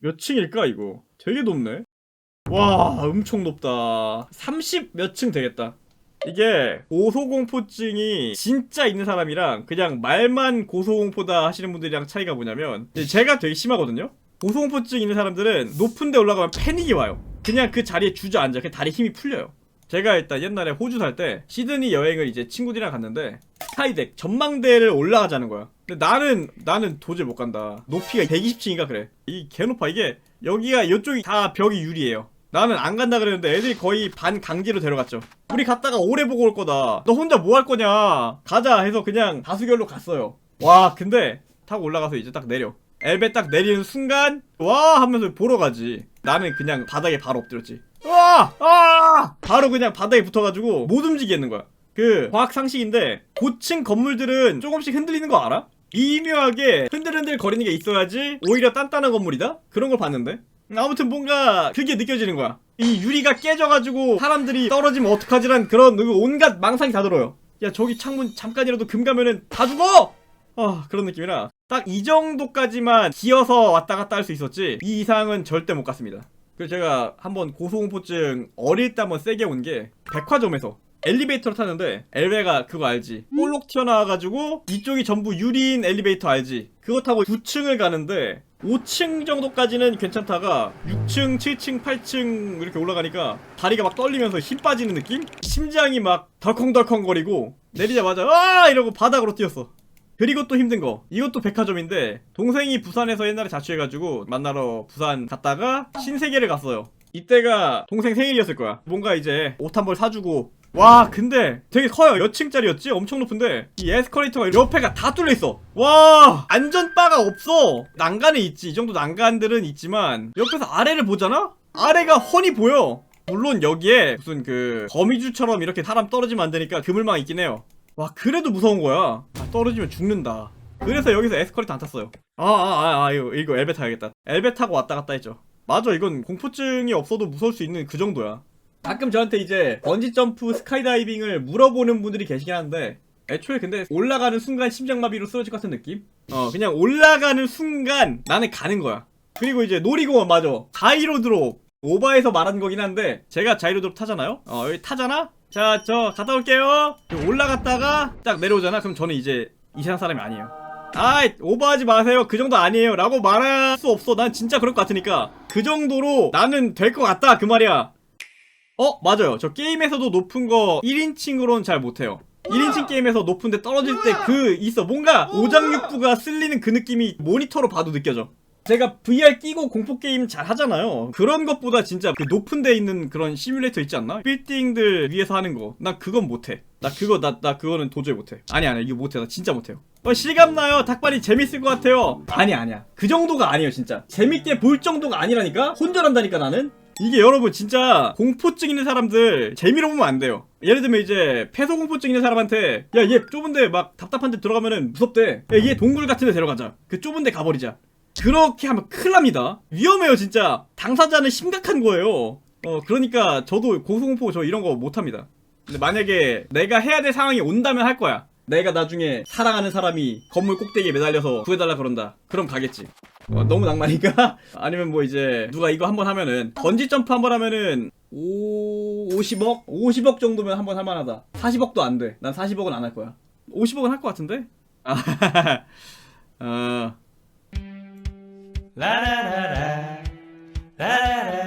몇 층일까 이거? 되게 높네. 와 엄청 높다. 30 몇 층 되겠다. 이게 고소공포증이 진짜 있는 사람이랑 그냥 말만 고소공포다 하시는 분들이랑 차이가 뭐냐면 제가 되게 심하거든요. 고소공포증 있는 사람들은 높은 데 올라가면 패닉이 와요. 그냥 그 자리에 주저앉아. 그 다리 힘이 풀려요. 제가 일단 옛날에 호주 살 때 시드니 여행을 이제 친구들이랑 갔는데 스카이덱 전망대를 올라가자는 거야. 근데 나는 나는 도저히 못 간다. 높이가 120층인가 그래. 이 개높아 이게 여기가 이쪽이 다 벽이 유리예요. 나는 안 간다 그랬는데 애들이 거의 반 강제로 데려갔죠. 우리 갔다가 오래 보고 올 거다. 너 혼자 뭐 할 거냐? 가자 해서 그냥 다수결로 갔어요. 와 근데 타고 올라가서 이제 딱 내려. 엘베 딱 내리는 순간 와 하면서 보러 가지. 나는 그냥 바닥에 바로 엎드렸지. 와! 아! 바로 그냥 바닥에 붙어가지고 못 움직이겠는 거야. 그 과학 상식인데 고층 건물들은 조금씩 흔들리는 거 알아? 미묘하게 흔들흔들 거리는 게 있어야지 오히려 단단한 건물이다? 그런 걸 봤는데 아무튼 뭔가 그게 느껴지는 거야 이 유리가 깨져가지고 사람들이 떨어지면 어떡하지란 그런 그 온갖 망상이 다 들어요 야 저기 창문 잠깐이라도 금 가면은 다 죽어! 아 그런 느낌이라 딱 이 정도까지만 기어서 왔다 갔다 할 수 있었지 이 이상은 절대 못 갔습니다 그래서 제가 한번 고소공포증 어릴 때 한번 세게 온 게 백화점에서 엘리베이터를 타는데 엘베가 그거 알지? 볼록 튀어나와가지고 이쪽이 전부 유리인 엘리베이터 알지? 그거 타고 9층을 가는데 5층 정도까지는 괜찮다가 6층, 7층, 8층 이렇게 올라가니까 다리가 막 떨리면서 힘 빠지는 느낌? 심장이 막 덜컹덜컹거리고 내리자마자 아! 이러고 바닥으로 뛰었어 그리고 또 힘든 거. 이것도 백화점인데 동생이 부산에서 옛날에 자취해가지고 만나러 부산 갔다가 신세계를 갔어요. 이때가 동생 생일이었을 거야. 뭔가 이제 옷 한 벌 사주고. 와 근데 되게 커요. 몇 층짜리였지? 엄청 높은데 이 에스컬레이터가 옆에가 다 뚫려있어. 와 안전바가 없어. 난간은 있지. 이 정도 난간들은 있지만 옆에서 아래를 보잖아? 아래가 훤히 보여. 물론 여기에 무슨 그 거미줄처럼 이렇게 사람 떨어지면 안 되니까 그물망 있긴 해요 와 그래도 무서운 거야. 아, 떨어지면 죽는다. 그래서 여기서 에스컬레이터 안 탔어요. 아아아 아, 아, 이거 이거 엘베 타야겠다. 엘베 타고 왔다 갔다 했죠. 맞아 이건 공포증이 없어도 무서울 수 있는 그 정도야. 가끔 저한테 이제 번지 점프 스카이다이빙을 물어보는 분들이 계시긴 한데 애초에 근데 올라가는 순간 심장마비로 쓰러질 것 같은 느낌? 어 그냥 올라가는 순간 나는 가는 거야. 그리고 이제 놀이공원 맞아. 자이로 드롭. 오바에서 말한 거긴 한데 제가 자이로 드롭 타잖아요? 어 여기 타잖아 자 저 갔다 올게요. 올라갔다가 딱 내려오잖아. 그럼 저는 이제 이 세상 사람이 아니에요. 아이 오버하지 마세요. 그 정도 아니에요. 라고 말할 수 없어. 난 진짜 그럴 것 같으니까 그 정도로 나는 될 것 같다. 그 말이야. 어 맞아요. 저 게임에서도 높은 거 1인칭으로는 잘 못해요. 1인칭 게임에서 높은데 떨어질 때 그 있어. 뭔가 오장육부가 쓸리는 그 느낌이 모니터로 봐도 느껴져 제가 VR 끼고 공포 게임 잘 하잖아요. 그런 것보다 진짜 그 높은 데 있는 그런 시뮬레이터 있지 않나? 빌딩들 위에서 하는 거. 나 그건 못해. 나 그거 나 나 그거는 도저히 못해. 아니 아니 이거 못해. 나 진짜 못해요. 어 실감 나요. 닭발이 재밌을 것 같아요. 아니 아니야. 그 정도가 아니에요 진짜. 재밌게 볼 정도가 아니라니까. 혼절한다니까 나는. 이게 여러분 진짜 공포증 있는 사람들 재미로 보면 안 돼요. 예를 들면 이제 폐소 공포증 있는 사람한테 야 얘 좁은데 막 답답한 데 들어가면은 무섭대. 야얘 동굴 같은 데 데려가자. 그 좁은 데 가버리자. 그렇게 하면 큰일 납니다. 위험해요, 진짜. 당사자는 심각한 거예요. 어, 그러니까 저도 고소공포 저 이런 거 못합니다. 근데 만약에 내가 해야 될 상황이 온다면 할 거야. 내가 나중에 사랑하는 사람이 건물 꼭대기에 매달려서 구해달라 그런다. 그럼 가겠지. 어, 너무 낭만인가? 아니면 뭐 이제 누가 이거 한번 하면은 번지 점프 한번 하면은 오 50억? 50억 정도면 한번 할만하다. 40억도 안 돼. 난 40억은 안 할 거야. 50억은 할 것 같은데? 아, 어. La da da da. La da da.